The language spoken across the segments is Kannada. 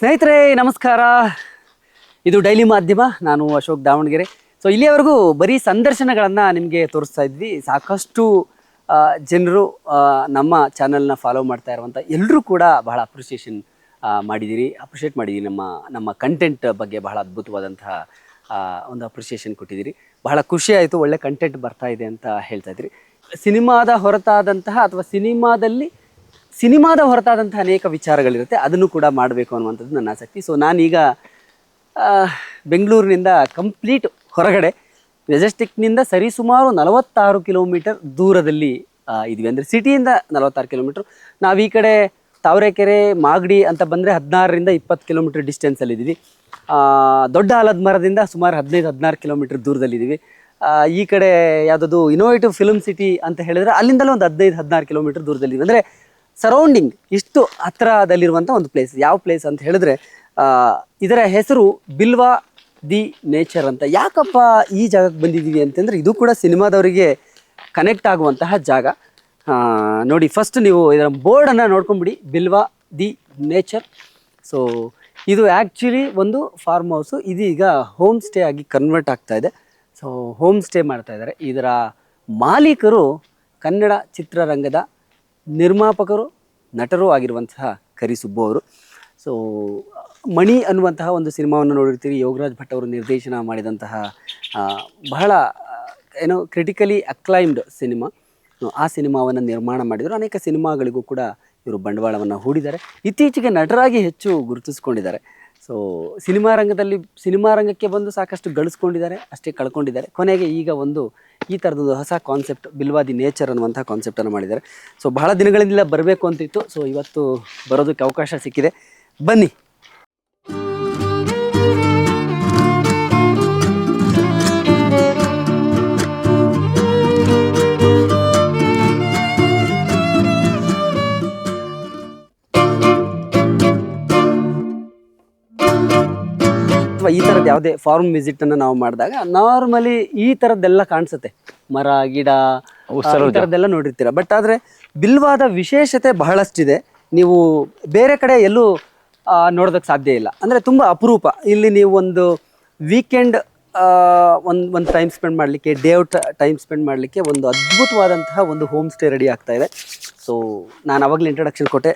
ಸ್ನೇಹಿತರೆ, ನಮಸ್ಕಾರ. ಇದು ಡೈಲಿ ಮಾಧ್ಯಮ, ನಾನು ಅಶೋಕ್ ದಾವಣಗೆರೆ. ಸೊ ಇಲ್ಲಿಯವರೆಗೂ ಬರೀ ಸಂದರ್ಶನಗಳನ್ನು ನಿಮಗೆ ತೋರಿಸ್ತಾ ಇದ್ವಿ. ಸಾಕಷ್ಟು ಜನರು ನಮ್ಮ ಚಾನಲ್ನ ಫಾಲೋ ಮಾಡ್ತಾ ಇರುವಂಥ ಎಲ್ಲರೂ ಕೂಡ ಬಹಳ ಅಪ್ರಿಸಿಯೇಷನ್ ಮಾಡಿದ್ದೀರಿ ಅಪ್ರಿಷಿಯೇಟ್ ಮಾಡಿದ್ದೀರಿ ನಮ್ಮ ನಮ್ಮ ಕಂಟೆಂಟ್ ಬಗ್ಗೆ ಬಹಳ ಅದ್ಭುತವಾದಂತಹ ಒಂದು ಅಪ್ರಿಷಿಯೇಷನ್ ಕೊಟ್ಟಿದ್ದೀರಿ ಬಹಳ ಖುಷಿ ಆಯಿತು, ಒಳ್ಳೆ ಕಂಟೆಂಟ್ ಬರ್ತಾ ಇದೆ ಅಂತ ಹೇಳ್ತಾ ಇದ್ರಿ. ಸಿನಿಮಾದ ಹೊರತಾದಂತಹ ಅಥವಾ ಸಿನಿಮಾದಲ್ಲಿ ಸಿನಿಮಾದ ಹೊರತಾದಂಥ ಅನೇಕ ವಿಚಾರಗಳಿರುತ್ತೆ. ಅದನ್ನು ಕೂಡ ಮಾಡಬೇಕು ಅನ್ನುವಂಥದ್ದು ನನ್ನ ಆಸಕ್ತಿ. ಸೊ ನಾನೀಗ ಬೆಂಗಳೂರಿನಿಂದ ಕಂಪ್ಲೀಟ್ ಹೊರಗಡೆ ಮೆಜೆಸ್ಟಿಕ್ನಿಂದ ಸರಿಸುಮಾರು ನಲವತ್ತಾರು ಕಿಲೋಮೀಟರ್ ದೂರದಲ್ಲಿ ಇದ್ವಿ ಅಂದರೆ ಸಿಟಿಯಿಂದ ನಲವತ್ತಾರು ಕಿಲೋಮೀಟ್ರ್. ನಾವು ಈ ಕಡೆ ತಾವರೆಕೆರೆ ಮಾಗಡಿ ಅಂತ ಬಂದರೆ ಹದಿನಾರರಿಂದ ಇಪ್ಪತ್ತು ಕಿಲೋಮೀಟ್ರ್ ಡಿಸ್ಟೆನ್ಸಲ್ಲಿ ಇದ್ದೀವಿ ಆ, ದೊಡ್ಡ ಆಲದ ಮರದಿಂದ ಸುಮಾರು ಹದಿನೈದು ಹದಿನಾರು ಕಿಲೋಮೀಟ್ರ್ ದೂರದಲ್ಲಿದ್ದೀವಿ. ಈ ಕಡೆ ಯಾವುದದು ಇನೋವೇಟಿವ್ ಫಿಲ್ಮ್ ಸಿಟಿ ಅಂತ ಹೇಳಿದ್ರೆ ಅಲ್ಲಿಂದಲೂ ಒಂದು ಹದಿನೈದು ಹದಿನಾರು ಕಿಲೋಮೀಟ್ರ್ ದೂರದಲ್ಲಿದ್ದೀವಿ. ಅಂದರೆ ಸರೌಂಡಿಂಗ್ ಇಷ್ಟು ಹತ್ತಿರದಲ್ಲಿರುವಂಥ ಒಂದು ಪ್ಲೇಸ್ ಯಾವ ಪ್ಲೇಸ್ ಅಂತ ಹೇಳಿದ್ರೆ ಇದರ ಹೆಸರು ಬಿಲ್ವಾ ದಿ ನೇಚರ್ ಅಂತ. ಯಾಕಪ್ಪ ಈ ಜಾಗಕ್ಕೆ ಬಂದಿದ್ದೀವಿ ಅಂತಂದರೆ ಇದು ಕೂಡ ಸಿನಿಮಾದವರಿಗೆ ಕನೆಕ್ಟ್ ಆಗುವಂತಹ ಜಾಗ. ನೋಡಿ ಫಸ್ಟ್ ನೀವು ಇದರ ಬೋರ್ಡನ್ನು ನೋಡ್ಕೊಂಬಿಡಿ, ಬಿಲ್ವಾ ದಿ ನೇಚರ್. ಸೊ ಇದು ಆ್ಯಕ್ಚುಲಿ ಒಂದು ಫಾರ್ಮ್ ಹೌಸು ಇದೀಗ ಹೋಮ್ ಸ್ಟೇ ಆಗಿ ಕನ್ವರ್ಟ್ ಆಗ್ತಾ ಇದೆ. ಸೊ ಹೋಮ್ ಸ್ಟೇ ಮಾಡ್ತಾ ಇದ್ದಾರೆ. ಇದರ ಮಾಲೀಕರು ಕನ್ನಡ ಚಿತ್ರರಂಗದ ನಿರ್ಮಾಪಕರು, ನಟರು ಆಗಿರುವಂತಹ ಕರಿಸುಬ್ಬು ಅವರು. ಸೊ ಮಣಿ ಅನ್ನುವಂತಹ ಒಂದು ಸಿನಿಮಾವನ್ನು ನೋಡಿರ್ತೀವಿ ಯೋಗರಾಜ್ ಭಟ್ ಅವರು ನಿರ್ದೇಶನ ಮಾಡಿದಂತಹ ಬಹಳ ಏನೋ ಕ್ರಿಟಿಕಲಿ ಅಕ್ಲೈಮ್ಡ್ ಸಿನಿಮಾ. ಆ ಸಿನಿಮಾವನ್ನು ನಿರ್ಮಾಣ ಮಾಡಿದರು. ಅನೇಕ ಸಿನಿಮಾಗಳಿಗೂ ಕೂಡ ಇವರು ಬಂಡವಾಳವನ್ನು ಹೂಡಿದ್ದಾರೆ. ಇತ್ತೀಚೆಗೆ ನಟರಾಗಿ ಹೆಚ್ಚು ಗುರುತಿಸ್ಕೊಂಡಿದ್ದಾರೆ. ಸೊ ಸಿನಿಮಾ ರಂಗದಲ್ಲಿ, ಸಿನಿಮಾ ರಂಗಕ್ಕೆ ಬಂದು ಸಾಕಷ್ಟು ಗಳಿಸ್ಕೊಂಡಿದ್ದಾರೆ, ಅಷ್ಟೇ ಕಳ್ಕೊಂಡಿದ್ದಾರೆ. ಕೊನೆಗೆ ಈಗ ಒಂದು ಈ ಥರದೊಂದು ಹೊಸ ಕಾನ್ಸೆಪ್ಟ್ ಬಿಲ್ವಾದಿ ನೇಚರ್ ಅನ್ನುವಂಥ ಕಾನ್ಸೆಪ್ಟನ್ನು ಮಾಡಿದ್ದಾರೆ. ಸೊ ಬಹಳ ದಿನಗಳಿಂದ ಬರಬೇಕು ಅಂತಿತ್ತು ಸೊ ಇವತ್ತು ಬರೋದಕ್ಕೆ ಅವಕಾಶ ಸಿಕ್ಕಿದೆ. ಬನ್ನಿ. ಅಥವಾ ಈ ಥರದ್ದು ಯಾವುದೇ ಫಾರ್ಮ್ ವಿಸಿಟನ್ನು ನಾವು ಮಾಡಿದಾಗ ನಾರ್ಮಲಿ ಈ ಥರದ್ದೆಲ್ಲ ಕಾಣಿಸುತ್ತೆ. ಮರ ಗಿಡ ಈ ಥರದ್ದೆಲ್ಲ ನೋಡಿರ್ತೀರ. ಬಟ್ ಆದರೆ ಬಿಲ್ವಾದ ವಿಶೇಷತೆ ಬಹಳಷ್ಟಿದೆ. ನೀವು ಬೇರೆ ಕಡೆ ಎಲ್ಲೂ ನೋಡೋದಕ್ಕೆ ಸಾಧ್ಯ ಇಲ್ಲ. ಅಂದರೆ ತುಂಬ ಅಪರೂಪ. ಇಲ್ಲಿ ನೀವು ಒಂದು ವೀಕೆಂಡ್ ಒಂದು ಒಂದು ಟೈಮ್ ಸ್ಪೆಂಡ್ ಮಾಡಲಿಕ್ಕೆ ಡೇ ಔಟ್ ಟೈಮ್ ಸ್ಪೆಂಡ್ ಮಾಡಲಿಕ್ಕೆ ಒಂದು ಅದ್ಭುತವಾದಂತಹ ಒಂದು ಹೋಮ್ ಸ್ಟೇ ರೆಡಿ ಆಗ್ತಾ ಇದೆ. ಸೊ ನಾನು ಅವಾಗಲೇ ಇಂಟ್ರಡಕ್ಷನ್ ಕೊಟ್ಟೆ.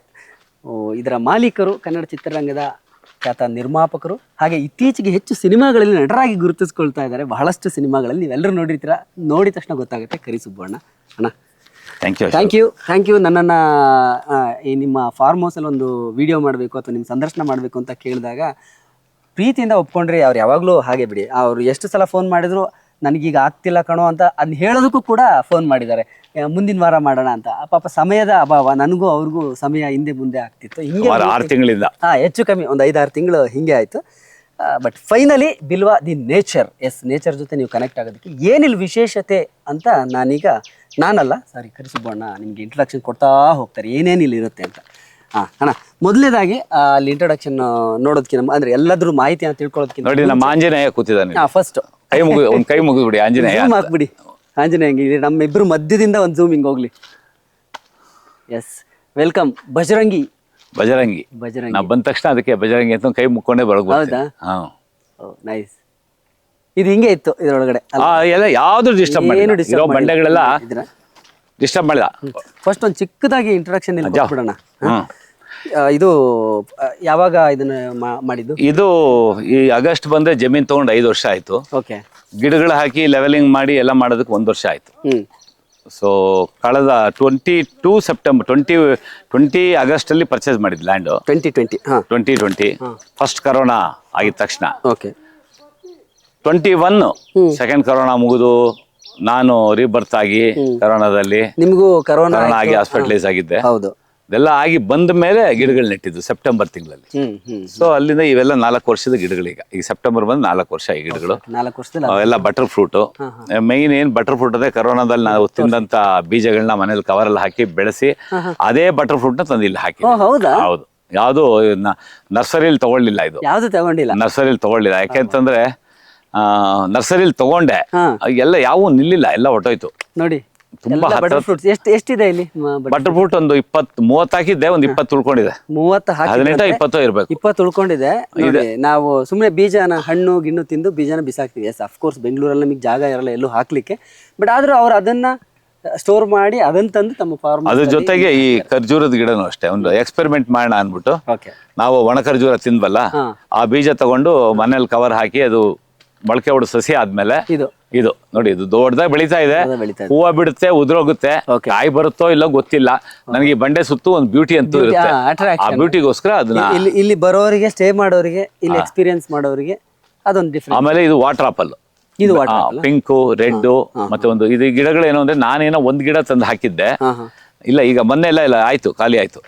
ಇದರ ಮಾಲೀಕರು ಕನ್ನಡ ಚಿತ್ರರಂಗದ ಖ್ಯಾತ ನಿರ್ಮಾಪಕರು ಹಾಗೆ ಇತ್ತೀಚೆಗೆ ಹೆಚ್ಚು ಸಿನಿಮಾಗಳಲ್ಲಿ ನಟರಾಗಿ ಗುರುತಿಸ್ಕೊಳ್ತಾ ಇದ್ದಾರೆ. ಬಹಳಷ್ಟು ಸಿನಿಮಾಗಳಲ್ಲಿ ನೀವೆಲ್ಲರೂ ನೋಡಿರ್ತೀರ? ನೋಡಿದ ತಕ್ಷಣ ಗೊತ್ತಾಗುತ್ತೆ. ಕರಿ ಸುಬ್ಬಣ್ಣ. ಅಣ್ಣ. Thank you thank you thank you ನನ್ನನ್ನು ಈ ನಿಮ್ಮ ಫಾರ್ಮ್ ಹೌಸಲ್ಲಿ ಒಂದು ವಿಡಿಯೋ ಮಾಡಬೇಕು ಅಥವಾ ನಿಮ್ಮ ಸಂದರ್ಶನ ಮಾಡಬೇಕು ಅಂತ ಕೇಳಿದಾಗ ಪ್ರೀತಿಯಿಂದ ಒಪ್ಕೊಂಡ್ರೆ ಅವ್ರು ಯಾವಾಗಲೂ ಹಾಗೆ ಬಿಡಿ. ಅವ್ರು ಎಷ್ಟು ಸಲ ಫೋನ್ ಮಾಡಿದ್ರು ನನಗೀಗ ಆಗ್ತಿಲ್ಲ ಕಣೋ ಅಂತ ಅದನ್ನ ಹೇಳೋದಕ್ಕೂ ಕೂಡ ಫೋನ್ ಮಾಡಿದ್ದಾರೆ. ಮುಂದಿನ ವಾರ ಮಾಡೋಣ ಅಂತ. ಪಾಪ ಸಮಯದ ಅಭಾವ ನನಗೂ ಅವ್ರಿಗೂ ಸಮಯ ಹಿಂದೆ ಮುಂದೆ ಆಗ್ತಿತ್ತು. ಹಿಂಗೆ ಸುಮಾರು ಆರು ತಿಂಗಳಿಂದ. ಹಾ ಹೆಚ್ಚು ಕಮ್ಮಿ ಒಂದು ಐದಾರು ತಿಂಗಳು ಹಿಂಗೆ ಆಯಿತು. But finally Bilva the nature. Yes nature ಜೊತೆ ನೀವು ಕನೆಕ್ಟ್ ಆಗೋದಕ್ಕೆ ಏನಿಲ್ಲ ವಿಶೇಷತೆ ಅಂತ ನಾನೀಗ ನಾನಲ್ಲ ಸಾರಿ ಕರಿಸುಬ್ಬಣ್ಣ ನಿಮಗೆ ಇಂಟ್ರಡಕ್ಷನ್ ಕೊಡ್ತಾ ಹೋಗ್ತಾರೆ. ಏನೇನಿಲ್ಲ ಇರುತ್ತೆ ಅಂತ. ಹಾಂ ಅಣ್ಣ ಮೊದಲನೇದಾಗಿ ಅಲ್ಲಿ ನಮ್ಮ ಅಂದ್ರೆ ಎಲ್ಲಾದ್ರು ಮಾಹಿತಿ ಅಂತ ತಿಳ್ಕೊಳ್ಳೋದಕ್ಕಿಂತ ನೋಡಿ ನಮ್ಮ ಆಂಜನೇಯ ಕೂತಿದ್ದಾನೆ ಹಾಂ ಫಸ್ಟ್ ಕೈ ಮುಗಿ ಒಂದು ಕೈ ಮುಗಿದ್ಬಿಡಿ ಆಂಜನೇಯ. ಜೂಮ್ ಹಾಕ್ಬಿಡಿ. ಆಂಜನೇಯಂಗೆ ಇಲ್ಲಿ ನಮ್ಮಿಬ್ಬರು ಮಧ್ಯದಿಂದ ಒಂದು ಜೂಮ್ ಹಿಂಗೆ ಹೋಗ್ಲಿ. ಎಸ್ ವೆಲ್ಕಮ್ ಬಜರಂಗಿ ಬಜರಂಗಿ ಬಜರಂಗಿ ನಾ ಬಂದ ತಕ್ಷಣ ಅದಕ್ಕೆ ಬಜರಂಗಿ ಅಂತ ಕೈ ಮುಕ್ಕೊಂಡೇ ಬರಬಹುದು ಹೌದಾ? ಹಾ. ನೈಸ್ ಇದು ಹಿಂಗೆ ಇತ್ತು ಇದರೊಳಗಡೆ ಆ, ಎಲ್ಲ ಯಾವ್ದು ಡಿಸ್ಟರ್ಬ್ ಏನು ಮಾಡಿಲ್ಲ. disturb ಇರೋ. ಬಂಡೆಗಳೆಲ್ಲ ಡಿಸ್ಟರ್ಬ್ ಮಾಡಿಲ್ಲ. ಫಸ್ಟ್ ಒಂದು ಚಿಕ್ಕದಾಗಿ ಇಂಟ್ರೊಡಕ್ಷನ್ ಇಲ್ಲಿ ಜಾ. ಹಾ? ಹ್ಮ್. ಆ, ಇದು ಆ, ಯಾವಾಗ ಇದನ್ನ ಮಾ- ಮಾಡಿದ್ದು? ಇದು ಈ ಆಗಸ್ಟ್ ಬಂದ್ರೆ ಜಮೀನ್ ತಗೊಂಡು ಐದು ವರ್ಷ ಆಯ್ತು. ಓಕೆ. ಗಿಡಗಳು ಹಾಕಿ ಲೆವೆಲಿಂಗ್ ಮಾಡಿ ಎಲ್ಲ ಮಾಡೋದಕ್ಕೆ ಒಂದು ವರ್ಷ ಆಯ್ತು. ಹ್ಮ್. ಸೊ ಕಳೆದ twenty two September twenty twenty ಆಗಸ್ಟಲ್ಲಿ purchase ಮಾಡಿದ್ದು ಲ್ಯಾಂಡು ಟ್ವೆಂಟಿ ಟ್ವೆಂಟಿ ಹಾಂ. ಟ್ವೆಂಟಿ ಟ್ವೆಂಟಿ ಫಸ್ಟ್ ಕರೋನಾ ಆಗಿದ ತಕ್ಷಣ. Okay. Twenty one second corona ಮುಗಿದು ನಾನು ರೀಬರ್ತ್ ಆಗಿ ಕರೋನಾದಲ್ಲಿ ನಿಮಗೂ ಕರೋನಾ ಕರೋನಾ ಆಗಿ ಹಾಸ್ಪಿಟಲೈಸ್ ಆಗಿದ್ದೆ. ಹೌದು. ಇದೆಲ್ಲ ಆಗಿ ಬಂದ ಮೇಲೆ ಗಿಡಗಳು ನೆಟ್ಟಿದ್ದು ಸೆಪ್ಟೆಂಬರ್ ತಿಂಗಳಲ್ಲಿ. ಸೊ ಅಲ್ಲಿಂದ ಇವೆಲ್ಲ ನಾಲ್ಕು ವರ್ಷದ ಗಿಡಗಳೀಗ ಈಗ. ಸೆಪ್ಟೆಂಬರ್ ಬಂದು ನಾಲ್ಕು ವರ್ಷ ಈ ಗಿಡಗಳು. ನಾಲ್ಕು ವರ್ಷದಲ್ಲಿ ಅವೆಲ್ಲ ಬಟರ್ ಫ್ರೂಟು ಮೈನ್ ಏನ್ ಬಟರ್ ಫ್ರೂಟ್ ಅದೇ ಕರೋನಾದಲ್ಲಿ ನಾವು ತಿಂದಂತ ಬೀಜಗಳನ್ನ ಮನೇಲಿ ಕವರಲ್ಲಿ ಹಾಕಿ ಬೆಳೆಸಿ ಅದೇ ಬಟರ್ ಫ್ರೂಟ್ನ ತಂದು ಇಲ್ಲಿ ಹಾಕಿ ಹೌದಾ? ಯಾವುದು ನರ್ಸರಿಲಿ ತಗೊಳ್ಳಿಲ್ಲ ಇದು. ಯಾವ್ದು ತಗೊಂಡಿಲ್ಲ? ನರ್ಸರಿಲಿ ತಗೊಳ್ಳಿಲ್ಲ. ಯಾಕೆಂತಂದ್ರೆ ನರ್ಸರಿಲಿ ತಗೊಂಡೆ. ಎಲ್ಲ ಯಾವೂ ನಿಲ್ಲಿಲ್ಲ ಎಲ್ಲ ಹೊಟ್ಟೋಯ್ತು ನೋಡಿ. ತುಂಬಾ ಬಟರ್ ಫ್ರೂಟ್ಸ್ ಎಷ್ಟು ಎಷ್ಟಿದೆ ಇಲ್ಲಿ? ಬಟರ್ ಫ್ರೂಟ್ ಒಂದು ಇಪ್ಪತ್ ಮೂವತ್ತು ಹಾಕಿದ್ದೆ ಒಂದು ಇಪ್ಪತ್ತು ಉಳ್ಕೊಂಡಿದೆ. ಮೂವತ್ತು ಹದಿನೆಂಟು ಇಪ್ಪತ್ತು ಇರ್ಬೇಕು. ಇಪ್ಪತ್ತು ಉಳ್ಕೊಂಡಿದೆ. ನಾವು ಸುಮ್ಮನೆ ಬೀಜನ ಹಣ್ಣು ಗಿಣ್ಣು ತಿಂದು ಬೀಜನ ಬಿಸಾಕ್ತಿವಿ. ಎಸ್ ಅಫ್ಕೋರ್ಸ್ ಬೆಂಗಳೂರಲ್ಲಿ ನಮಗೆ ಜಾಗ ಇರಲ್ಲ ಎಲ್ಲೂ ಹಾಕ್ಲಿಕ್ಕೆ. ಬಟ್ ಆದ್ರೂ ಅವ್ರು ಅದನ್ನ ಸ್ಟೋರ್ ಮಾಡಿ ಅದನ್ನ ತಂದು ತಮ್ಮ ಫಾರ್ಮ್ ಅದ್ರ ಜೊತೆಗೆ ಈ ಖರ್ಜೂರದ ಗಿಡನೂ ಅಷ್ಟೇ. ಒಂದು ಎಕ್ಸ್ಪೆರಿಮೆಂಟ್ ಮಾಡೋಣ ಅಂದ್ಬಿಟ್ಟು ಓಕೆ ನಾವು ಒಣ ಖರ್ಜೂರ ತಿಂದ್ವಲ್ಲ ಆ ಬೀಜ ತಗೊಂಡು ಮನೇಲಿ ಕವರ್ ಹಾಕಿ ಅದು ಮೊಳಕೆ ಒಡ ಸಸಿ ಆದ್ಮೇಲೆ ಇದು. ಇದು ನೋಡಿ ಇದು ದೊಡ್ಡದಾಗಿ ಬೆಳೀತಾ ಇದೆ. ಹೂವ ಬಿಡುತ್ತೆ ಉದುರೋಗುತ್ತೆ. ಕಾಯಿ ಬರುತ್ತೋ ಇಲ್ಲೋ ಗೊತ್ತಿಲ್ಲ. ನನಗೆ ಈ ಬಂಡೆ ಸುತ್ತು ಒಂದು ಬ್ಯೂಟಿ ಅಂತೂ ಇರುತ್ತೆ. ಆ, ಬ್ಯೂಟಿಗೋಸ್ಕರ ಅದನ್ನ ಇಲ್ಲಿ ಇಲ್ಲಿ ಬರೋರಿಗೆ ಸ್ಟೇ ಮಾಡೋರಿಗೆ ಇಲ್ಲಿ ಎಕ್ಸ್ಪೀರಿಯನ್ಸ್ ಮಾಡೋರಿಗೆ ಅದೊಂದು ಡಿಫ್ರೆಂಟ್ ಆಮೇಲೆ ಇದು ವಾಟರ್ ಆಪಲ್ ಇದು ಪಿಂಕ್ ಪಿಂಕು ರೆಡ್ ಮತ್ತೆ ಒಂದು ಇದು ಗಿಡಗಳು ಏನು ಅಂದ್ರೆ ನಾನೇನೋ ಒಂದ್ ಗಿಡ ತಂದು ಹಾಕಿದ್ದೆ. ಇಲ್ಲ ಈಗ ಮೊನ್ನೆ ಎಲ್ಲ ಇಲ್ಲ ಆಯ್ತು ಖಾಲಿ ಆಯ್ತು.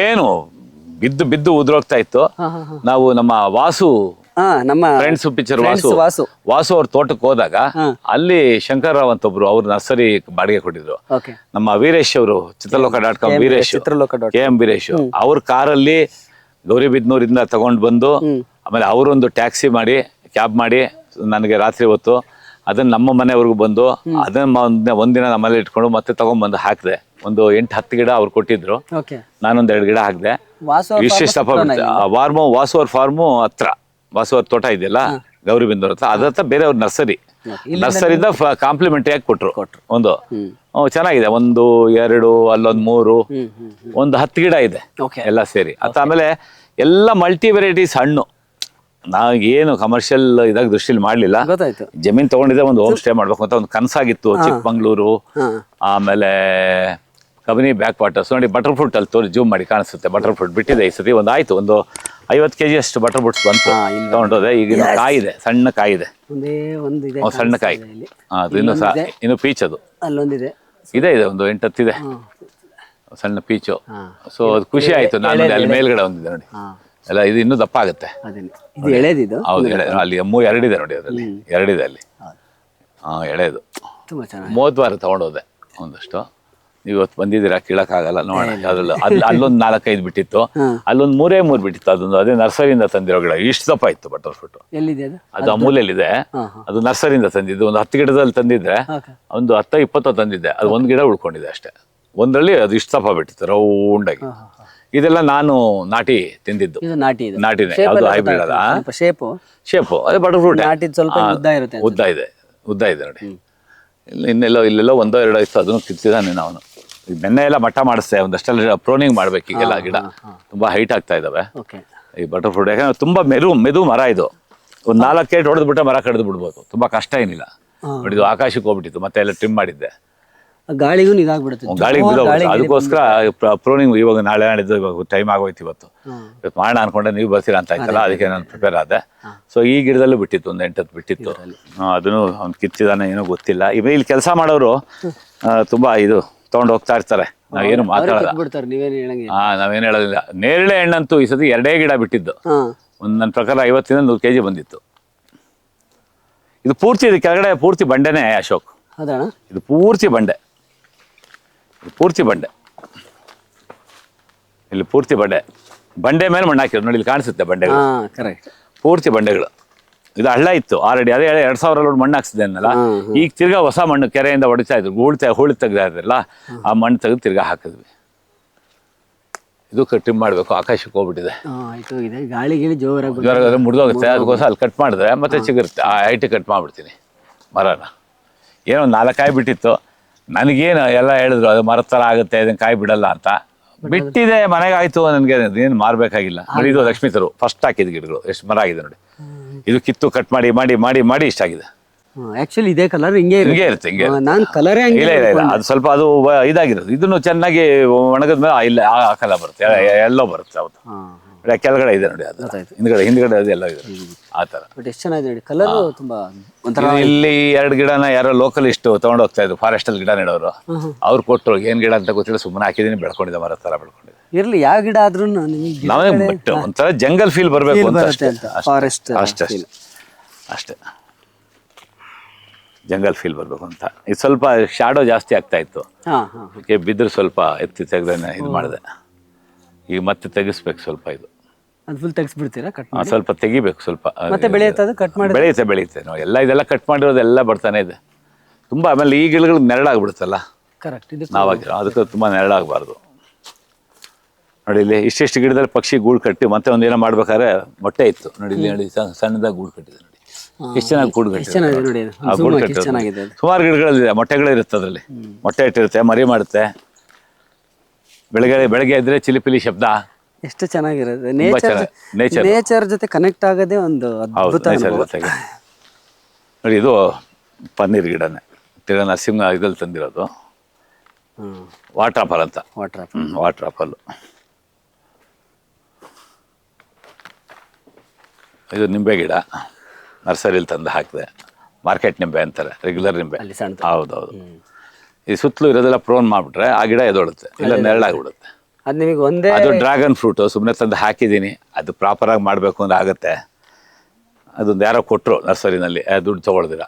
ಏನು ಬಿದ್ದು ಬಿದ್ದು ಉದುರೋಗ್ತಾ ಇತ್ತು. ನಾವು ನಮ್ಮ ವಾಸು ಹಾ ನಮ್ಮ friends picture Friends Vasu. Vasu. Vasu ಅವ್ರ ತೋಟಕ್ಕೆ ಹೋದಾಗ ಅಲ್ಲಿ ಶಂಕರ್ ರಾವ್ ಅಂತ ಒಬ್ರು ಅವ್ರ ನರ್ಸರಿ ಬಾಡಿಗೆ ಕೊಟ್ಟಿದ್ರು. ಓಕೆ. ನಮ್ಮ ವೀರೇಶ್ ಅವರು Chitraloka dot com Veeresh. Chitraloka K M Veeresh. ಅವ್ರ ಕಾರಲ್ಲಿ ಗೌರಿಬಿದ್ನೂರಿಂದ ತಗೊಂಡ್ ಬಂದು ಆಮೇಲೆ ಅವರೊಂದು ಟ್ಯಾಕ್ಸಿ ಮಾಡಿ ಕ್ಯಾಬ್ ಮಾಡಿ ನನಗೆ ರಾತ್ರಿ ಹೊತ್ತು ಅದನ್ನ ನಮ್ಮ ಮನೆವರೆಗೂ ಬಂದು ಅದನ್ನ ಒಂದ್- ಒಂದಿನ ನಮ್ಮಲ್ಲಿ ಇಟ್ಕೊಂಡು ಮತ್ತೆ ತಗೊಂಡ್ಬಂದು ಹಾಕಿದೆ. ಒಂದು ಎಂಟು ಹತ್ತು ಗಿಡ ಅವ್ರು ಕೊಟ್ಟಿದ್ರು. ಓಕೆ. ನಾನೊಂದ್ ಎರಡು ಗಿಡ ಹಾಕಿದೆ. ವಾಸು ಅವ್ರ ಇಷ್ಟಿಷ್ಟಪ್ಪ ಬಿಡ್ತೆ ವಾರ್ಮು ವಾಸು ಅವ್ರ ಫಾರ್ಮು ಹತ್ರ. ಅವ್ರ ತೋಟ ಇದೆಯಲ್ಲ ಗೌರಿಬಿಂದೂರ್ ಹತ್ರ ಅದ್ರ ಹತ್ರ ಬೇರೆ ಅವ್ರ ನರ್ಸರಿ. ನರ್ಸರಿಯಿಂದ ಕಾಂಪ್ಲಿಮೆಂಟರಿ ಆಗಿ ಕೊಟ್ರು. ಒಂದು. ಹ್ಮ್, ಚೆನ್ನಾಗಿದೆ. ಒಂದು ಎರಡು ಅಲ್ಲೊಂದು ಮೂರು ಒಂದು ಹತ್ತು ಗಿಡ ಇದೆ. ಓಕೆ ಎಲ್ಲ ಸೇರಿ. ಅತ್ತ ಆಮೇಲೆ ಎಲ್ಲ ಮಲ್ಟಿ ವೆರೈಟೀಸ್ ಹಣ್ಣು. ನಾವು ಏನು ಕಮರ್ಷಿಯಲ್ ಇದಾಗ ದೃಷ್ಟಿಲಿ ಮಾಡ್ಲಿಲ್ಲ. ಜಮೀನು ತಗೊಂಡಿದ್ದೆ ಒಂದು ಹೋಮ್ ಸ್ಟೇ ಮಾಡ್ಬೇಕು ಅಂತ ಒಂದು ಕನಸಾಗಿತ್ತು ಚಿಕ್ಕಮಂಗ್ಳೂರು. ಆಮೇಲೆ ಕಬಿನಿ ಬ್ಯಾಕ್ ವಾಟರ್ಸ್ ನೋಡಿ ಬಟರ್ ಫ್ರೂಟ್ ಅಲ್ಲಿ ತೋರಿ ಜೂಮ್ ಮಾಡಿ ಕಾಣಿಸುತ್ತೆ. ಬಟರ್ ಫ್ರೂಟ್ ಬಿಟ್ಟಿದೆ ಈ ಸತಿ. ಒಂದು ಆಯ್ತು ಒಂದು ಐವತ್ತು ಕೆಜಿ ಅಷ್ಟು ಬಟರ್ ಫ್ರೂಟ್ಸ್ ಬಂತು ತೊಗೊಂಡೋದೆ ಈಗ ಇನ್ನು ಕಾಯಿ ಇದೆ ಸಣ್ಣ ಕಾಯಿ ಇದೆ ಒಂದೇ ಒಂದು ಇದೆ ಸಣ್ಣ ಕಾಯಿ. ಹಾ, ಅದು ಇನ್ನು ಸಹ ಇನ್ನು ಪೀಚ್ ಅದು. ಅಲ್ಲೊಂದಿದೆ. ಇದೆ ಇದೆ ಒಂದು ಎಂಟತ್ತಿದೆ. ಹ್ಮ್. ಸಣ್ಣ ಪೀಚು ಸೊ ಅದು ಖುಷಿ ಆಯ್ತು. ನಾನು ಅಲ್ಲಿ ಮೇಲ್ಗಡೆ ಒಂದಿದೆ ನೋಡಿ. ಎಲ್ಲ ಇದು ಇನ್ನೂ ದಪ್ಪ ಆಗುತ್ತೆ. ಹೌದು ಎಳೆ ಅಲ್ಲಿ ಮೂ ಎರಡಿದೆ ನೋಡಿ ಅದರಲ್ಲಿ. ಎರಡಿದೆ ಅಲ್ಲಿ. ಹಾಂ ಎಳೆದು. ಮೂವತ್ತು ವಾರ ತೊಗೊಂಡೋದೆ ಒಂದಷ್ಟು. ಇವತ್ತು ಬಂದಿದ್ದೀರಾ ಕೀಳಕ್ಕಾಗಲ್ಲ ನೋಡೋಣ. ಅದ್ರಲ್ಲಿ ಅಲ್ಲಿ ಅಲ್ಲೊಂದು ನಾಲ್ಕೈದು ಬಿಟ್ಟಿತ್ತು. ಅಲ್ಲೊಂದು ಮೂರೇ ಮೂರು ಬಿಟ್ಟಿತ್ತು. ಅದೊಂದು ಅದೇ ನರ್ಸರಿಯಿಂದ ತಂದಿರೋ ಗಿಡ. ಇಷ್ಟು ದಪ್ಪ ಇತ್ತು ಬಟರ್ ಫ್ರೂಟ್ ಎಲ್ಲಿದೆ ಅದು? ಅದು ಹಾ. ಅದು ನರ್ಸರಿಯಿಂದ ತಂದಿದ್ದು. ಒಂದು ಹತ್ತು ಗಿಡದಲ್ಲಿ ತಂದಿದ್ರೆ ಒಂದು ಹತ್ತ ಇಪ್ಪತ್ತೋ ತಂದಿದ್ದೆ. ಅದು ಒಂದು ಗಿಡ ಉಳ್ಕೊಂಡಿದೆ ಅಷ್ಟೇ. ಒಂದರಲ್ಲಿ ಅದು ಇಷ್ಟು ದಪ್ಪ ಬಿಟ್ಟಿತ್ತು ರೌಂಡಾಗಿ. ಇದೆಲ್ಲ ನಾನು ನಾಟಿ ತಿಂದಿದ್ದು. ಇದು ನಾಟಿ ಇದು. ನಾಟಿನೇ. Shape ಯಾವುದು ಎಲ್ಲ ಹೈಬ್ರಿಡ್ ಅಲ್ಲ? ಸ್ವಲ್ಪ ಶೇಪು ಶೇಪು ಅದೇ ಬಟರ್ ಫ್ರೂಟ್ ನಾಟಿದ್ ಸ್ವಲ್ಪ ಉದ್ದ ಇರುತ್ತೆ ಉದ್ದ ಇದೆ. ಉದ್ದ ಇದೆ ನೋಡಿ. ಇಲ್ಲಿ ಇನ್ನೆಲ್ಲೋ ಇಲ್ಲೆಲ್ಲೋ ಒಂದೋ ಎರಡೋ ಇತ್ತು. ಅದನ್ನು ಕಿತ್ತಿದ್ದಾನೆ ಅವನು ಈ ಬೆನ್ನೆ ಎಲ್ಲ ಮಟ್ಟ ಮಾಡಿಸ್ತೆ ಒಂದಷ್ಟೆಲ್ಲ ಪ್ರೋನಿಂಗ್ ಮಾಡ್ಬೇಕು ಈಗೆಲ್ಲ ಗಿಡ. ತುಂಬಾ ಹೈಟ್ ಆಗ್ತಾ ಇದಾವೆ. ಈ ಬಟರ್ ಫ್ರೂಟ್ ಯಾಕಂದ್ರೆ ತುಂಬಾ ಮೆದು ಮೆದು ಮರ ಇದು. ಒಂದ್ ನಾಲ್ಕು ಏಟ್ ಹೊಡೆದು ಬಿಟ್ರೆ ಮರ ಕಡಿದು ಬಿಡ್ಬೋದು. ತುಂಬಾ ಕಷ್ಟ ಏನಿಲ್ಲ. ಬಟ್ ಇದು ಆಕಾಶಕ್ಕೆ ಹೋಗ್ಬಿಟ್ಟಿತ್ತು ಮತ್ತೆ ಎಲ್ಲ ಟ್ರಿಮ್ ಮಾಡಿದ್ದೆ. ಗಾಳಿಗೂ ಇದಾಗ್ಬಿಡುತ್ತೆ ಗಾಳಿ ಅದಕ್ಕೋಸ್ಕರ ಪ್ರೋನಿಂಗ್ ಇವಾಗ ನಾಳೆ ನಾಡಿದ್ದು ಇವಾಗ ಟೈಮ್ ಆಗೋಯ್ತು ಇವತ್ತು. ಇವತ್ತು ಮಾಡೋಣ ಅನ್ಕೊಂಡೆ ನೀವು ಬರ್ತೀರಾ ಅಂತ ಆಯ್ತಲ್ಲ ಅದಕ್ಕೆ ನಾನು ಪ್ರಿಪೇರ್ ಆದೆ. ಸೊ ಈ ಗಿಡದಲ್ಲೂ ಬಿಟ್ಟಿತ್ತು ಒಂದು ಎಂಟತ್ತು ಬಿಟ್ಟಿತ್ತು. ಅದನ್ನು ಅವ್ನು ಕಿತ್ತಿದಾನೆ ಏನೋ ಗೊತ್ತಿಲ್ಲ. ಇವ ಇಲ್ಲಿ ಕೆಲಸ ಮಾಡೋರು ತುಂಬಾ ಇದು ತಗೊಂಡು ಹೋಗ್ತಾ ಇರ್ತಾರೆ. ನಾವೇನು ಮಾತಾಡಲ್ಲ. ಬಿಡ್ತಾರೆ ನೀವೇನು ಹಾ ನಾವೇನು ಹೇಳೋದಿಲ್ಲ. ನೇರಳೆ ಹಣ್ಣಂತೂ ಈ ಸತಿ ಎರಡೇ ಗಿಡ ಬಿಟ್ಟಿದ್ದು. ಒಂದ್ ಒಂದು ನನ್ನ ಪ್ರಕಾರ ಐವತ್ತಿಂದ ನೂರು ಕೆ ಜಿ ಬಂದಿತ್ತು. ಇದು ಪೂರ್ತಿ ಇದು ಕೆಳಗಡೆ ಪೂರ್ತಿ ಬಂಡೆನೇ ಅಶೋಕ್. ಅದಣ್ಣ ಇದು ಪೂರ್ತಿ ಬಂಡೆ. ಇದು ಪೂರ್ತಿ ಬಂಡೆ. ಇಲ್ಲಿ ಪೂರ್ತಿ ಬಂಡೆ. ಬಂಡೆ ಮೇಲೆ ಮಣ್ಣು ಹಾಕಿದ್ರು ನೋಡಿ ಇಲ್ಲಿ ಕಾಣಿಸುತ್ತೆ ಬಂಡೆಗಳು. ಹಾ ಕರೆಕ್ಟ್ ಪೂರ್ತಿ ಬಂಡೆಗಳು. ಇದು ಹಳ್ಳ ಇತ್ತು ಆಲ್ರೆಡಿ ಅದೇ ಎರಡ್ ಸಾವಿರ ಲೋಡ್ ಮಣ್ಣು ಹಾಕ್ಸಿದೆ ಅನ್ನಲ್ಲ. ಈಗ ತಿರ್ಗಾ ಹೊಸ ಮಣ್ಣು ಕೆರೆಯಿಂದ ಹೊಡಿತಾ ಇದ್ರು. ಹೂಳ್ತಾ ಹೂಳು ತೆಗ್ದಾ ಇದ್ರಲ್ಲ ಆ ಮಣ್ಣು ತೆಗೆದು ತಿರ್ಗಾ ಹಾಕಿದ್ವಿ. ಇದು ಕಟ್ಟಿಂಗ್ ಮಾಡಬೇಕು. ಆಕಾಶಕ್ಕೆ ಹೋಗ್ಬಿಟ್ಟಿದೆ. ಗಾಳಿ ಗಿಳಿ ಜೋರಾಗಿ ಮುರಿದೋಗುತ್ತೆ. ಅದಕ್ಕೋಸ್ಕರ ಅಲ್ಲಿ ಕಟ್ ಮಾಡಿದ್ರೆ ಮತ್ತೆ ಸಿಗುತ್ತೆ ಆ ಹೈಟ್ ಕಟ್ ಮಾಡ್ಬಿಡ್ತೀನಿ ಮರನ. ಏನೋ ಒಂದು ನಾಲ್ಕು ಕಾಯಿ ಬಿಟ್ಟಿತ್ತು. ನನಗೇನು ಎಲ್ಲ ಹೇಳಿದ್ರು ಅದು ಮರ ಥರ ಆಗುತ್ತೆ ಇದನ್ನು ಕಾಯಿ ಬಿಡಲ್ಲ ಅಂತ. ಬಿಟ್ಟಿದೆ ಮನೆಗಾಯ್ತು ನನಗೆ ಏನು ಮಾರಬೇಕಾಗಿಲ್ಲ. ಇದು ಲಕ್ಷ್ಮೀ ತರು ಫಸ್ಟ್ ಹಾಕಿದ ಗಿಡಗಳು. ಎಷ್ಟು ಮರ ಆಗಿದೆ ನೋಡಿ. ಇದು ಕಿತ್ತು ಕಟ್ ಮಾಡಿ ಮಾಡಿ ಮಾಡಿ ಮಾಡಿ ಇಷ್ಟ ಆಗಿದೆ. ಆಕ್ಚುಲಿ ಇದೇ ಕಲರ್ ಹಿಂಗೆ ಹಿಂಗೆ ಇರುತ್ತೆ ಹಿಂಗೆ ನಾನು ಕಲರೇ ಹಂಗೆ ಇಲ್ಲ ಇಲ್ಲ ಇಲ್ಲ ಅದು ಸ್ವಲ್ಪ ಅದು ಇದಾಗಿರೋದು. ಇದನ್ನು ಚೆನ್ನಾಗಿ ಒಣಗಿದ ಮೇಲೆ ಇಲ್ಲ ಆ ಕಲ ಬರುತ್ತೆ. ಎಲ್ಲೋ ಬರುತ್ತೆ ಹೌದು. ಕೆಳಗಡೆ ಇದೆ ನೋಡಿ ಅದು. ಹಿಂದ್ಗಡೆ ಹಿಂದ್ಗಡೆ ಅದು ಎಲ್ಲ ಇದೆ. ಆ ಥರ. ಬಟ್ ಎಷ್ಟು ಚೆನ್ನಾಗಿದೆ ನೋಡಿ. ಕಲರ್ ತುಂಬಾ ಒಂಥರ ಇಲ್ಲಿ ಎರಡು ಗಿಡನ ಯಾರೋ ಲೋಕಲ್ ಇಷ್ಟು ತಗೊಂಡು ಫಾರೆಸ್ಟಲ್ಲಿ ಇದ್ರು. ಫಾರೆಸ್ಟ್ ಅಲ್ಲಿ ಗಿಡ ನೆಡೋರು. ಅವ್ರು ಕೊಟ್ಟರು. ಏನ್ ಗಿಡ ಅಂತ ಗೊತ್ತಿಲ್ಲ. ಸುಮ್ಮನೆ ಹಾಕಿದೀನಿ ಬೆಳ್ಕೊಂಡಿದ್ದೆ ಮರ ತರ ಬೆಳ್ಕೊಂಡಿದ್ದೆ. ಇರ್ಲಿ ಯಾವ ಗಿಡ ಆದ್ರೂ ನಾವೇ ಬಟ್ ಒಂಥರ ಜಂಗಲ್ ಫೀಲ್ ಬರಬೇಕು ಅಂತ ಬರುತ್ತೆ ಅಷ್ಟೇ. ಅಂತ ಫಾರೆಸ್ಟ್ ಅಷ್ಟೇ ಅಷ್ಟೇ ಅಷ್ಟೇ. ಜಂಗಲ್ ಫೀಲ್ ಬರಬೇಕು ಅಂತ. ಇದು ಸ್ವಲ್ಪ ಶಾಡೋ ಜಾಸ್ತಿ ಆಗ್ತಾ ಇತ್ತು. ಹಾ ಹಾ ಅದಕ್ಕೆ ಬಿದ್ದರೆ ಸ್ವಲ್ಪ ಎತ್ತಿ ತೆಗೆದೇನೆ ಇದು ಮಾಡಿದೆ. ಈಗ ಮತ್ತೆ ತೆಗಿಸ್ಬೇಕು ಸ್ವಲ್ಪ ಇದು. ಅದು ಫುಲ್ ತೆಗಿಸ್ಬಿಡ್ತೀರಾ ಕಟ್ ಸ್ವಲ್ಪ ತೆಗಿಬೇಕು ಸ್ವಲ್ಪ ಮತ್ತೆ ಬೆಳೆಯುತ್ತೆ ಅದು? ಕಟ್ ಮಾಡಿ ಬೆಳೆಯುತ್ತೆ ಬೆಳೆಯುತ್ತೆ. ನಾವು ಎಲ್ಲ ಇದೆಲ್ಲ ಕಟ್ ಮಾಡಿರೋದು ಎಲ್ಲ ಬರ್ತಾನೆ ಇದೆ. ತುಂಬ ಆಮೇಲೆ ಈ ಗಿಡಗಳು ನೆರಳಾಗ್ಬಿಡುತ್ತಲ್ಲ? ಕರೆಕ್ಟ್ ಇದು ನಾವಾಗಿರೋ ಅದಕ್ಕೆ ತುಂಬ ನೆರಳಾಗಬಾರ್ದು. ನೋಡಿ ಇಲ್ಲಿ ಇಷ್ಟಿಷ್ಟು ಗಿಡದಲ್ಲಿ ಪಕ್ಷಿ ಗೂಡು ಕಟ್ಟಿ ಮತ್ತೆ ಒಂದೇನ ಮಾಡ್ಬೇಕಾದ್ರೆ ಮೊಟ್ಟೆ ಇತ್ತು. ನೋಡಿ ಇಲ್ಲಿ ನೋಡಿ ಸಣ್ಣ- ಸಣ್ಣದಾಗಿ ಗೂಡು ಕಟ್ಟಿದೆ ನೋಡಿ. ಎಷ್ಟು ಚೆನ್ನಾಗಿ ಗೂಡು ಕಟ್ಟಿದೆ ಚೆನ್ನಾಗಿದೆ. ಸುಮಾರು ಗಿಡಗಳಿದೆ ಮೊಟ್ಟೆಗಳು ಇರುತ್ತೆ ಅದರಲ್ಲಿ. ಮೊಟ್ಟೆ ಇಟ್ಟಿರುತ್ತೆ ಮರಿ ಮಾಡುತ್ತೆ. ಬೆಳಗ್ಗೆ ಬೆಳಗ್ಗೆ ಇದ್ರೆ ಚಿಲಿಪಿಲಿ ಶಬ್ದ. ಎಷ್ಟು ಚೆನ್ನಾಗಿರುತ್ತೆ. ನೇಚರ್ ನೇಚರ್ ಜೊತೆ ಕನೆಕ್ಟ್ ಆಗೋದೇ ಒಂದು ಅದ್ಭುತ. ನೋಡಿ ಇದು ಪನ್ನೀರ್ ಗಿಡನೇ. ತಿರ್ಗಾ ನರಸಿಂಹ ಇದ್ರಲ್ಲಿ ತಂದಿರೋದು. ಹ್ಮ್. ವಾಟರ್ ಆಪಲ್ ಅಂತ ವಾಟರ್ ವಾಟರ್ ಇದು ನಿಂಬೆ ಗಿಡ. ನರ್ಸರಿಲಿ ತಂದು ಹಾಕಿದೆ. ಮಾರ್ಕೆಟ್ ನಿಂಬೆ ಅಂತಾರೆ ರೆಗ್ಯುಲರ್ ನಿಂಬೆ. ಅಲ್ಲಿ ಸಣ್ಣ ಹೌದೌದು. ಈ ಸುತ್ತಲೂ ಇರೋದೆಲ್ಲ ಪ್ರೋನ್ ಮಾಡಿಬಿಟ್ರೆ ಆ ಗಿಡ ಎದೊಳುತ್ತೆ ಇಲ್ಲ ನೆರಳಾಗ್ಬಿಡುತ್ತೆ ಅದು. ನಿಮಗೆ ಒಂದೇ ಅದು ಡ್ರ್ಯಾಗನ್ ಫ್ರೂಟು ಸುಮ್ಮನೆ ತಂದು ಹಾಕಿದ್ದೀನಿ ಅದು ಪ್ರಾಪರಾಗಿ ಮಾಡಬೇಕು ಅಂದ್ರೆ ಆಗುತ್ತೆ. ಅದೊಂದು ಯಾರೋ ಕೊಟ್ಟರು ನರ್ಸರಿನಲ್ಲಿ ದುಡ್ಡು ತೊಗೊಳ್ದಿರ.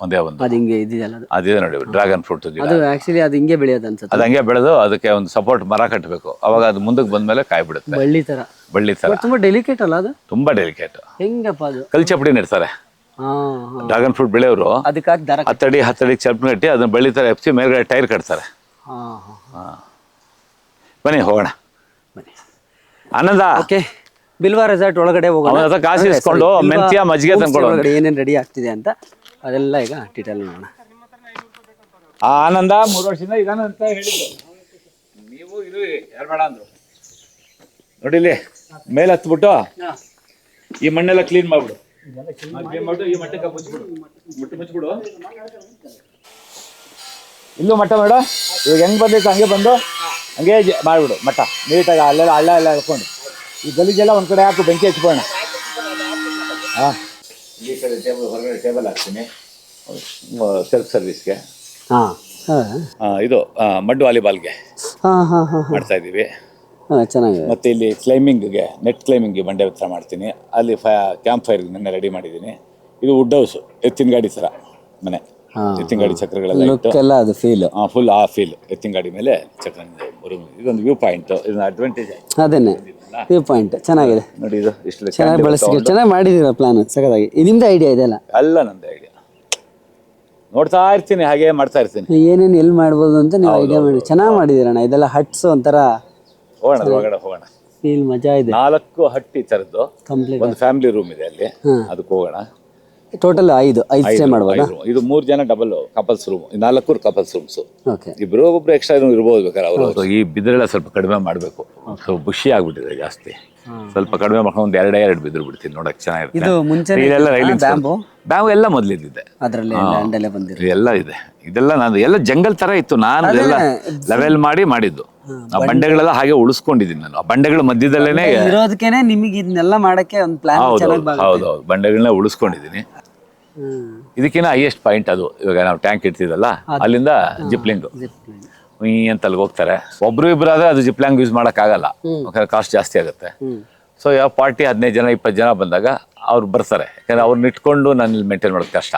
ಒಂದೇ ಒಂದು. ಅದು ಹಿಂಗೆ ಇದೆಯಲ್ಲ ಅದು. ಅದಿದೆ ನೋಡಿ ಡ್ರಾಗನ್ ಫ್ರೂಟ್ ಗಿಡ ಅದು ಆಕ್ಚುಲಿ ಅದು ಹಿಂಗೆ ಬೆಳೆಯೋದು ಅನ್ಸುತ್ತೆ. ಅದು ಹಂಗೆ ಬೆಳೆದು ಅದಕ್ಕೆ ಒಂದು ಸಪೋರ್ಟ್ ಮರ ಕಟ್ಟಬೇಕು ಅವಾಗ ಅದು ಮುಂದಕ್ಕೆ ಬಂದ್ಮೇಲೆ ಕಾಯಿ ಬಿಡುತ್ತೆ ಬಳ್ಳಿ ತರ. ಬಳ್ಳಿ ತರ. ತುಂಬಾ ಡೆಲಿಕೇಟ್ ಅಲ್ಲ ಅದು? ತುಂಬಾ ಡೆಲಿಕೇಟ್ ಹೆಂಗಪ್ಪ ಅದು? ಕಲ್ ಚಪ್ಪಡಿ ನೆಡ್ತಾರೆ. ಡ್ರ್ಯಾಗನ್ ಫ್ರೂಟ್ ಬೆಳೆಯೋರು ಅದಕ್ಕಾಗಿ ದರ ಹತ್ತಡಿ ಹತ್ತಡಿ ಚಪ್ಪ ಕಟ್ಟಿ ಅದನ್ನ ಬಳ್ಳಿ ತರ ಎಪ್ಸಿ ಮೇಲ್ಗಡೆ ಟೈರ್ ಕಟ್ತಾರೆ. ಬನ್ನಿ ಹೋಗೋಣ. ಬನ್ನಿ. ಆನಂದ! ಓಕೆ. ಬಿಲ್ವಾ ರೆಸಾರ್ಟ್ ಒಳಗಡೆ ಹೋಗೋಣ. ಅದಕ್ಕೆ ಕಾಸಿ ಇಸ್ಕೊಂಡು ಮೆಂತ್ಯ ಮಜ್ಜಿಗೆ ತಂದ್ಕೊಳ್ಳೋಣ ತಂದ್ಕೊಡು ಒಳಗಡೆ ಏನೇನು ರೆಡಿ ಆಗ್ತಿದೆ ಅಂತ ಅದೆಲ್ಲ ಈಗ ಡೀಟೇಲ್ ನೋಡೋಣ. ಆ ಆನಂದ ಮೂರು ವರ್ಷದಿಂದ ಇದಾನ ಅಂತ ಹೇಳಿದ್ರು. ನೀವು ಇದು ಯಾರು ಬೇಡ ಅಂದ್ರು? ನೋಡಿಲಿ ಮೇಲೆ ಹತ್ಬಿಟ್ಟು ಈ ಮಣ್ಣೆಲ್ಲ ಕ್ಲೀನ್ ಮಾಡ್ಬಿಡು. ಕ್ಲೀನ್ ಈ ಮಟ್ಟಕ್ಕೆ ಮುಚ್ಚಿಬಿಡು. ಮುಟ್ಟು ಮುಚ್ಚಿಬಿಡು. ಇಲ್ಲೂ ಮಟ್ಟ ಮಾಡು. ಇವಾಗ ಹೆಂಗ್ ಬಂದೈತೆ ಹಂಗೆ ಬಂದು ಹಂಗೆ ಮಾಡ್ಬಿಡು ಮಟ್ಟ. ನೀಟಾಗಿ ಅಲ್ಲೆಲ್ಲ ಹಳ್ಳ ಎಲ್ಲ ಹಾಕೊಂಡು ಈ ಗಲೀಜೆಲ್ಲ ಒಂದ್ ಕಡೆ ಹಾಕು, ಬೆಂಕಿ ಹಚ್ಬೋಣ ಹಾ. ಈ ಕಡೆ ಟೇಬಲ್ ಹೊರಗಡೆ ಟೇಬಲ್ ಹಾಕ್ತೀನಿ. ಸೆಲ್ಫ್ ಸರ್ವಿಸ್ಗೆ ಹಾ. ಇದು ಮಡ್ ವಾಲಿಬಾಲ್ಗೆ ಹಾ ಹಾ ಹಾ ಮಾಡ್ತಾ ಇದ್ದೀವಿ. ಹಾ ಚೆನ್ನಾಗಿದೆ. ಮತ್ತೆ ಇಲ್ಲಿ ಕ್ಲೈಂಬಿಂಗ್ಗೆ ನೆಟ್ ಕ್ಲೈಂಬಿಂಗ್ಗೆ ಬಂಡೆ ಹತ್ರ ಮಾಡ್ತೀನಿ. ಅಲ್ಲಿ ಫ ಕ್ಯಾಂಪ್ ಫೈರ್ ನೆನ್ನೆ ರೆಡಿ ಮಾಡಿದ್ದೀನಿ. ಇದು ವುಡ್ ಹೌಸ್ ಎತ್ತಿನ ಗಾಡಿ ಥರ ಮನೆ. ಹಾ. ಎತ್ತಿನ ಗಾಡಿ ಚಕ್ರಗಳೆಲ್ಲ ಇಟ್ಟು. ಎಲ್ಲ ಅದು ಫೀಲ್ ಫುಲ್ ಆ ಫೀಲ್ ಎತ್ತಿನ ಗಾಡಿ ಮೇಲೆ ಚಕ್ರ ಬರು- ಇದೊಂದು ವ್ಯೂ ಪಾಯಿಂಟ್ ಇದನ್ನ ಅಡ್ವಾಂಟೇಜ್ ಅದೇನೆ ವ್ಯೂ ಪಾಯಿಂಟ್ ಚೆನ್ನಾಗಿದೆ. ನೋಡಿ ಇದು ಚೆನ್ನಾಗಿ ಬಳಸಿ ಚೆನ್ನಾಗಿ ಮಾಡಿದ್ದೀರಾ ಪ್ಲಾನ್ ಇದು ನಿಮ್ದು ಐಡಿಯಾ ಇದೆಲ್ಲ ಅಲ್ಲ? ನಂದು ಐಡಿಯಾ ನೋಡ್ತಾ ಇರ್ತೀನಿ ಹಾಗೆ ಮಾಡ್ತಾ ಇರ್ತೀನಿ. ಏನೇನು ಎಲ್ಲಿ ಮಾಡ್ಬೋದು ಅಂತ ನೀವು ಐಡಿಯಾ ಮಾಡಿ. ಚೆನ್ನಾಗಿ ಮಾಡಿದ್ದೀರಣ್ಣ ಇದೆಲ್ಲ ಹಟ್ಸ್ ಒಂಥರ ಹೋಗೋಣ ಒಳಗಡೆ ಹೋಗೋಣ ಫೀಲ್ ಮಜಾ ಇದೆ. ನಾಲ್ಕು ಹಟ್ಟಿ ಥರದ್ದು ಕಂಪ್ಲೀಟ್ ಒಂದು ಫ್ಯಾಮಿಲಿ ರೂಮ್ ಇದೆ ಅಲ್ಲಿ. ಅದಕ್ಕೆ ಹೋಗೋಣ. ಟೋಟಲ್ ಐದು ಐದು ಸ್ಟೇ ಮಾಡ್ಬೋದಾ? ಐದು room. ಇದು ಮೂರು ಜನ ಡಬಲ್ ಕಪಲ್ಸ್ ರೂಮ್ ನಾಲ್ಕು ಕಪಲ್ಸ್ ರೂಮ್ಸ್ ಓಕೆ ಇಬ್ರು ಒಬ್ರು ಎಕ್ಸ್ಟ್ರಾ ಇರ್ಬೋದು ಬೇಕಾದ್ರೆ ಅವರು. ಈ ಬಿದಿರೆಲ್ಲ ಸ್ವಲ್ಪ ಕಡಿಮೆ ಮಾಡಬೇಕು. ಸ್ವಲ್ಪ ಖುಷಿ ಆಗ್ಬಿಟ್ಟಿದೆ ಜಾಸ್ತಿ. ಸ್ವಲ್ಪ ಕಡಿಮೆ ಮಾಡ್ಕೊಂಡು ಒಂದ್ ಎರಡೇ ಎರಡು ಬಿದ್ರು ಬಿಡ್ತೀನಿ ನೋಡಕ್ ಚೆನ್ನಾಗಿರುತ್ತೆ. ಇದು ಮುಂಚೆ ಇದೆಲ್ಲ ರೈಲಿಂಗ್ ಬ್ಯಾಂಬು? ಬ್ಯಾಂಬು ಎಲ್ಲ ಮೊದಲಿದ್ದಿದೆ. ಅದರಲ್ಲಿ ಲ್ಯಾಂಡಲ್ಲೇ ಬಂದಿರೋ ಎಲ್ಲ ಇದೆ. ಇದೆಲ್ಲ ನಾನು ಎಲ್ಲ ಜಂಗಲ್ ತರ ಇತ್ತು. ನಾನು ಎಲ್ಲ ಲೆವೆಲ್ ಮಾಡಿ ಮಾಡಿದ್ದು. ಆ ಬಂಡೆಗಳೆಲ್ಲ ಹಾಗೆ ಉಳಿಸ್ಕೊಂಡಿದ್ದೀನಿ ನಾನು. ಆ ಬಂಡೆಗಳ ಮಧ್ಯದಲ್ಲೇನೆ ಇರೋದಕ್ಕೇನೆ ನಿಮಗೆ ಇದನ್ನೆಲ್ಲ ಮಾಡಕ್ಕೆ ಒಂದು ಪ್ಲಾನ್ ಹೌದು ಹೌದು ಹೌದು ಬಂಡೆಗಳನ್ನ ಉಳಿಸ್ಕೊಂಡಿದ್ದೀನಿ. ಹ್ಮ್ ಇದಕ್ಕಿಂತ ಹೈಯೆಸ್ಟ್ ಪಾಯಿಂಟ್ ಅದು. ಇವಾಗ ನಾವು ಟ್ಯಾಂಕ್ ಇಡ್ತಿದ್ದಲ್ಲ ಅಲ್ಲಿಂದ ಜಿಪ್ಲಿಂಗ್ ಈ ಅಂತ ಅಲ್ಲಿಗೆ ಹೋಗ್ತಾರೆ. ಒಬ್ರು ಇಬ್ರು ಆದ್ರೆ ಅದು ಜಿಪ್ಲ್ಯಾಂಗ್ ಯೂಸ್ ಮಾಡೋಕ್ಕಾಗಲ್ಲ. ಯಾಕಂದ್ರೆ ಕಾಸ್ಟ್ ಜಾಸ್ತಿ ಆಗುತ್ತೆ. ಸೊ ಯಾವ ಪಾರ್ಟಿ ಹದಿನೈದು ಜನ ಇಪ್ಪತ್ತು ಜನ ಬಂದಾಗ ಅವ್ರು ಬರ್ತಾರೆ. ಯಾಕಂದ್ರೆ ಅವ್ರನ್ನ ಇಟ್ಕೊಂಡು ನಾನು ಇಲ್ಲಿ ಮೇಂಟೈನ್ ಮಾಡೋದು ಕಷ್ಟ.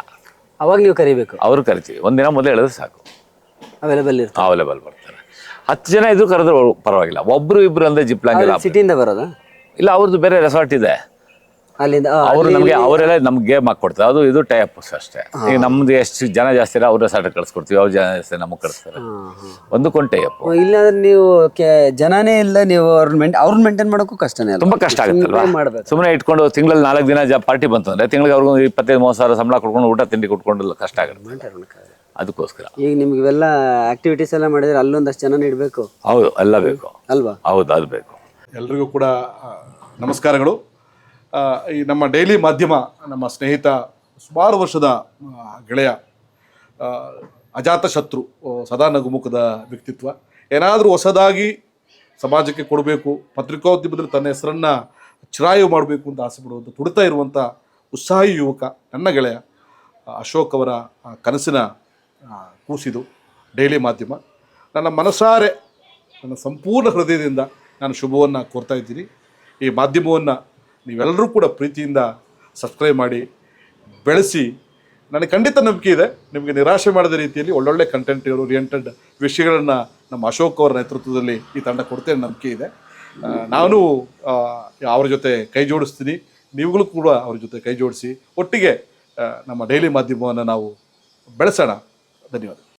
ಅವಾಗ ನೀವು ಕರಿಬೇಕು? ಅವ್ರು ಕರಿತೀವಿ. ಒಂದಿನ ಮೊದಲು ಹೇಳಿದ್ರೆ ಸಾಕು. ಅವೈಲೇಬಲ್ ಇರುತ್ತೆ ಅವೈಲೇಬಲ್ ಬರ್ತಾರೆ ಹತ್ತು ಜನ ಇದ್ರು ಕರೆದ್ರೆ ಪರವಾಗಿಲ್ಲ. ಒಬ್ರು ಇಬ್ರು ಅಂದ್ರೆ ಜಿಪ್ಲ್ಯಾಂಗ್ ಎಲ್ಲ ಸಿಟಿಯಿಂದ ಬರೋದಾ? ಇಲ್ಲ ಅವ್ರದ್ದು ಬೇರೆ ರೆಸಾರ್ಟ್ ಇದೆ. ಅಲ್ಲಿಂದ ಅವರು ನಮಗೆ ಅವರೆಲ್ಲ ನಮ್ಗೆ ಗೇಮ್ ಹಾಕೊಡ್ತಾರೆ ಅದು ಇದು ಟೈಪ್ಸ್ ಅಷ್ಟೇ. ಈಗ ನಮ್ದು ಎಷ್ಟು ಜನ ಜಾಸ್ತಿ ಇರೋ ಅವ್ರ ರೆಸಾರ್ಟ್ ಕಳ್ಸ್ಕೊಡ್ತೀವಿ ಅವ್ರ ಜನ ಜಾಸ್ತಿ ನಮಗೆ ಕಳಿಸ್ತಾರೆ. ಒಂದಕ್ಕೊಂದು ಟೈಪ್ ಇಲ್ಲಾಂದ್ರೆ ನೀವು ಕೆ- ಜನನೇ ಇಲ್ಲ ನೀವು ಅವ್ರನ್ನ ಮೇಂಟ್ ಅವ್ರನ್ನ ಮೇಂಟೈನ್ ಮಾಡೋಕ್ಕೂ ಕಷ್ಟನೇ ಅಲ್ಲ ತುಂಬಾ ಕಷ್ಟ ಆಗುತ್ತಲ್ವಾ ಸುಮ್ನೆ ಮಾಡ್ಬೇಕು. ಸುಮ್ಮನೆ ಇಟ್ಕೊಂಡು ತಿಂಗಳಲ್ಲಿ ನಾಲ್ಕು ದಿನ ಜ ಪಾರ್ಟಿ ಬಂತು ಅಂದ್ರೆ ತಿಂಗಳಿಗೆ ಅವ್ರಿಗೂ ಇಪ್ಪತ್ತೈದು ಮೂವತ್ತು ಸಾವಿರ ಸಂಬಳ ಕೊಡ್ಕೊಂಡು ಊಟ ತಿಂಡಿ ಕೊಟ್ಕೊಂಡು ಕಷ್ಟ ಆಗುತ್ತೆ. ಅದಕ್ಕೋಸ್ಕರ. ಈಗ ನಿಮ್ಗೆ ಇವೆಲ್ಲ ಆಕ್ಟಿವಿಟೀಸ್ ಎಲ್ಲ ಮಾಡಿದ್ರೆ ಅಲ್ಲೊಂದಷ್ಟು ಜನ ಇಡಬೇಕು? ಹೌದು ಎಲ್ಲ ಬೇಕು. ಅಲ್ವಾ? ಹೌದು ಅದು ಬೇಕು. ಎಲ್ರಿಗೂ ಕೂಡ ಆ, ನಮಸ್ಕಾರಗಳು. ಈ ನಮ್ಮ ಡೈಲಿ ಮಾಧ್ಯಮ, ನಮ್ಮ ಸ್ನೇಹಿತ, ಸುಮಾರು ವರ್ಷದ ಗೆಳೆಯ ಅಜಾತ ಶತ್ರು ಸದಾ ನಗುಮುಖದ ವ್ಯಕ್ತಿತ್ವ. ಏನಾದರೂ ಹೊಸದಾಗಿ ಸಮಾಜಕ್ಕೆ ಕೊಡಬೇಕು, ಪತ್ರಿಕೋದ್ಯಮದಲ್ಲಿ ತನ್ನ ಹೆಸರನ್ನು ಚಿರಾಯು ಮಾಡಬೇಕು ಅಂತ ಆಸೆ ಪಡುವಂಥ ತುಡಿತಾ ಇರುವಂಥ ಉತ್ಸಾಹಿ ಯುವಕ, ನನ್ನ ಗೆಳೆಯ ಅಶೋಕ್ ಅವರ ಕನಸಿನ ಕೂಸಿದು ಡೈಲಿ ಮಾಧ್ಯಮ. ನನ್ನ ಮನಸಾರೆ, ನನ್ನ ಸಂಪೂರ್ಣ ಹೃದಯದಿಂದ ನಾನು ಶುಭವನ್ನು ಕೋರ್ತಾ ಇದ್ದೀನಿ. ಈ ಮಾಧ್ಯಮವನ್ನು ನೀವೆಲ್ಲರೂ ಕೂಡ ಪ್ರೀತಿಯಿಂದ ಸಬ್ಸ್ಕ್ರೈಬ್ ಮಾಡಿ, ಬೆಳೆಸಿ. ನನಗೆ ಖಂಡಿತ ನಂಬಿಕೆ ಇದೆ. ನಿಮಗೆ ನಿರಾಶೆ ಮಾಡಿದ ರೀತಿಯಲ್ಲಿ ಒಳ್ಳೊಳ್ಳೆ ಕಂಟೆಂಟ್ ಓರಿಯೆಂಟೆಡ್ ವಿಷಯಗಳನ್ನು ನಮ್ಮ ಅಶೋಕ್ ಅವರ ನೇತೃತ್ವದಲ್ಲಿ ಈ ತಂಡ ಕೊಡ್ತೇನೆ ನಂಬಿಕೆ ಇದೆ. ನಾನು ಅವರ ಜೊತೆ ಕೈ ಜೋಡಿಸ್ತೀನಿ. ನೀವುಗಳು ಕೂಡ ಅವ್ರ ಜೊತೆ ಕೈ ಜೋಡಿಸಿ. ಒಟ್ಟಿಗೆ ನಮ್ಮ ಡೈಲಿ ಮಾಧ್ಯಮವನ್ನು ನಾವು ಬೆಳೆಸೋಣ. ಧನ್ಯವಾದ.